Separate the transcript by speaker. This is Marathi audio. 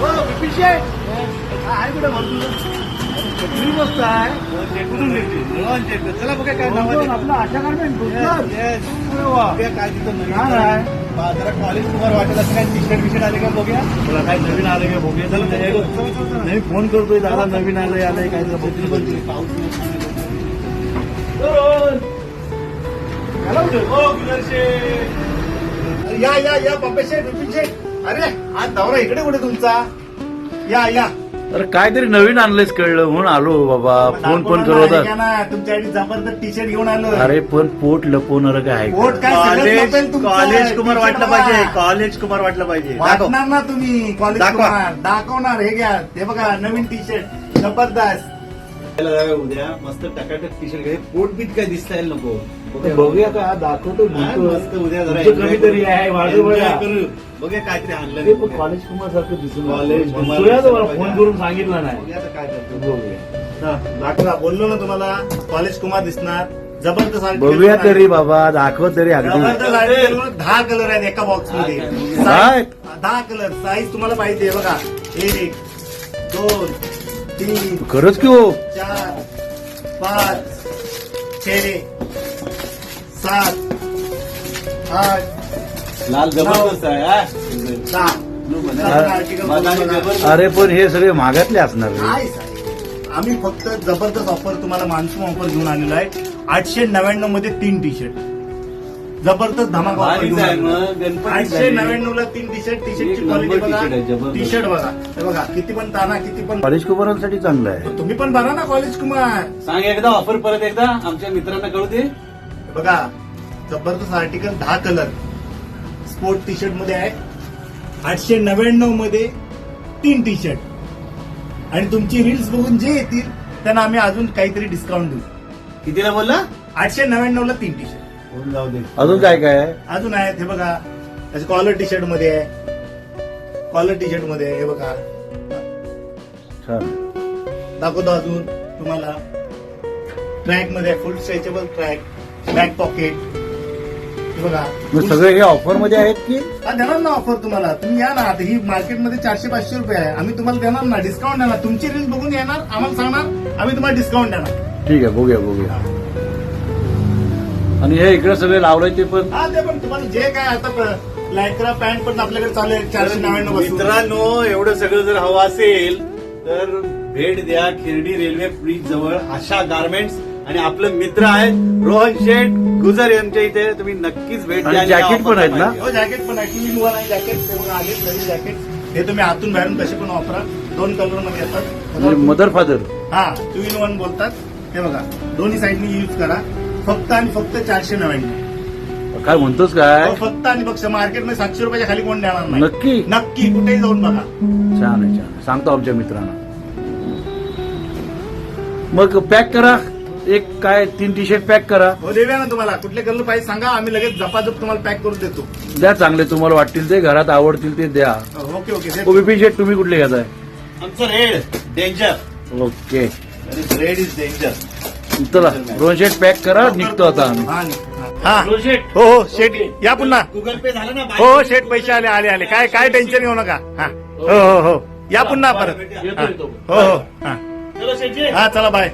Speaker 1: हो विपिन शेठ. आहे कुठे? म्हणतो कुठली मस्त आहे. कुठून घेतली? चला बघा काय नाव आहे. आपलं आशा गार्मेंट काय तिथं नवीन आहे. जरा कॉलेज तुम्हाला वाटेल असं काय टी शर्ट बिशर्ट आले का बघूया? तुला काय नवीन आलं का बघूया? चला नाही फोन करतोय दादा नवीन आलंय आलंय काय पाऊस या या या शेठ विपिन शेठ. अरे आज दौरा इकडे कुठे तुमचा? या या.
Speaker 2: अरे काहीतरी नवीन आणलंयच कळलं म्हणून आलो बाबा. फोन पण करत
Speaker 1: ना, तुमच्यासाठी जबरदस्त टी शर्ट घेऊन आलो.
Speaker 2: अरे पण पोट लपवणार काय आहे
Speaker 1: पोट? काय
Speaker 3: कॉलेज
Speaker 1: लपेल तुमचं.
Speaker 3: कॉलेज कुमार वाटलं पाहिजे
Speaker 1: बघा.
Speaker 3: कॉलेज कुमार वाटलं पाहिजे. दाखव.
Speaker 1: वाटणार ना तुम्ही कॉलेज
Speaker 3: दाखवा.
Speaker 1: कुमार. दाखवणार हे घ्या. ते बघा नवीन टी शर्ट जबरदस्त.
Speaker 3: उद्या मस्त टकाटक टी शर्ट घे. पोट बीट काय दिसता येईल नको.
Speaker 2: बघूया का दाखवतो
Speaker 3: उद्या जरा enjoy
Speaker 2: कधीतरी. आहे.
Speaker 3: बघूया काहीतरी आणलं
Speaker 2: कॉलेज कुमार सारखं दिसून
Speaker 3: कॉलेज
Speaker 2: फोन. करून सांगितलं नाही.
Speaker 3: काय करतो.
Speaker 1: बोललो ना तुम्हाला कॉलेज कुमार दिसणार. जबरदस्त
Speaker 2: बघूया. तरी बाबा दाखव तरी अगदी.
Speaker 1: दहा कलर आहेत एका बॉक्समध्ये.
Speaker 2: दहा
Speaker 1: कलर साईज तुम्हाला पाहिजे बघा. एक दोन तीन
Speaker 2: खरंच की हो?
Speaker 1: चार पाच छे सात आठ
Speaker 3: लाल जबरदस्त आहे हा?
Speaker 1: दहा.
Speaker 3: मधाने जबरदस्त.
Speaker 2: अरे पण हे सगळे मागातले असणार रे.
Speaker 1: काय साहेब? आम्ही फक्त जबरदस्त ऑफर तुम्हाला मान्सून ऑफर घेऊन आलेलो आहे आठशे नव्याण्णवमध्ये तीन टी शर्ट जबरदस्त धमाका ऑफर
Speaker 3: भारीच
Speaker 1: घेऊन
Speaker 3: आहे
Speaker 1: आलेलो आहे.
Speaker 3: मग गणपती
Speaker 1: आठशे नव्याण्णव ला तीन टी शर्ट टी
Speaker 3: एक
Speaker 1: शर्टची
Speaker 3: नंबर
Speaker 1: क्वालिटी बघा
Speaker 3: t-shirt आहे, जबरदस्त.
Speaker 1: टी शर्ट बघा हे बघा किती पण ताना किती पण
Speaker 2: कॉलेज कुमारांसाठी चांगलं आहे
Speaker 1: तुम्ही पण बघा ना कॉलेज कुमार
Speaker 3: सांग एकदा ऑफर परत एकदा आमच्या मित्रांना कळू दे
Speaker 1: बघा जबरदस्त आर्टिकल दहा कलर स्पोर्ट टी शर्टमध्ये आहे. आठशे नव्याण्णवमध्ये तीन टी शर्ट आणि तुमची रील्स बघून जे येतील त्यांना आम्ही अजून काहीतरी डिस्काउंट देऊ.
Speaker 3: कितीला बोलला?
Speaker 1: आठशे नव्याण्णव ला तीन टी शर्ट
Speaker 3: फोन जाऊ दे.
Speaker 2: अजून काय काय आहे?
Speaker 1: अजून आहेत हे बघा. त्याचे कॉलर टी शर्टमध्ये आहे. कॉलर टी शर्टमध्ये आहे हे बघा.
Speaker 2: छान.
Speaker 1: दाखवतो अजून तुम्हाला. ट्रॅकमध्ये full stretchable track back pocket हे बघा.
Speaker 2: मग सगळे हे ऑफरमध्ये आहेत की?
Speaker 1: हा देणार ना ऑफर तुम्हाला. तुम्ही या ना आता ही मार्केटमध्ये चारशे पाचशे रुपये आहे. आम्ही तुम्हाला देणार ना डिस्काउंट देणार. तुमची रील बघून येणार आम्हाला सांगणार आम्ही तुम्हाला डिस्काउंट देणार.
Speaker 2: ठीक आहे बघूया बघूया. आणि हे इकडे सगळे लावलंय ते पण?
Speaker 1: हा ते पण तुम्हाला जे काय आता लायक्रा पॅन्ट पण आपल्याकडे चालू आहे चारशे नव्याण्णव.
Speaker 3: मित्रांनो एवढं सगळं जर हवं असेल तर भेट द्या खिरडी रेल्वे ब्रिज जवळ आशा गार्मेंट्स आणि आपलं मित्र आहेत रोहन शेठ गुजर यांच्या इथे. तुम्ही नक्कीच भेट
Speaker 2: आणि
Speaker 3: द्या
Speaker 2: jacket पण आहेत ना?
Speaker 1: हो जॅकेट पण आहे. आहे जॅकेट ते बघा आले नवीन जॅकेट हे तुम्ही आतून बाहेरून कसे पण वापरा. दोन कलरमध्ये
Speaker 2: म्हणजे
Speaker 1: येतात
Speaker 2: मदर फादर
Speaker 1: हा टू इन वन बोलतात. हे बघा दोन्ही साईडनी यूज करा. फक्त आणि फक्त चारशे नव्याण्णव.
Speaker 2: काय म्हणतोस काय?
Speaker 1: हो, फक्त आणि फक्त. मार्केटमध्ये सातशे रुपयाच्या खाली कोण देणार नाही.
Speaker 2: नक्की?
Speaker 1: नक्की कुठेही जाऊन बघा.
Speaker 2: छान आहे छान आहे. सांगतो आमच्या मित्रांना. मग पॅक करा. एक काय तीन टी शर्ट पॅक करा.
Speaker 1: हो देऊया ना तुम्हाला. कुठले कलर पाहिजे सांगा. आम्ही लगेच झपाझप तुम्हाला पॅक करून देतो.
Speaker 2: द्या चांगले तुम्हाला वाटतील ते. घरात आवडतील ते द्या.
Speaker 1: Okay okay.
Speaker 2: ओ बिपिन शेट तुम्ही कुठले घेताय?
Speaker 3: आमचं red danger
Speaker 2: okay.
Speaker 3: Red is danger
Speaker 2: चला रोहन शेट पॅक करा निघतो आता आम्ही.
Speaker 1: हा, हा. हो हो शेट या पुन्हा.
Speaker 3: गुगल पे झालं ना
Speaker 1: हो हो शेट पैसे आले आले आले. काय काय टेन्शन घेऊ नका. हा. हो. हो हो या पुन्हा परत.
Speaker 3: येतो,
Speaker 1: हा.
Speaker 3: येतो.
Speaker 1: हो हो. हा.
Speaker 3: चलो शेठजी
Speaker 1: हा चला बाय.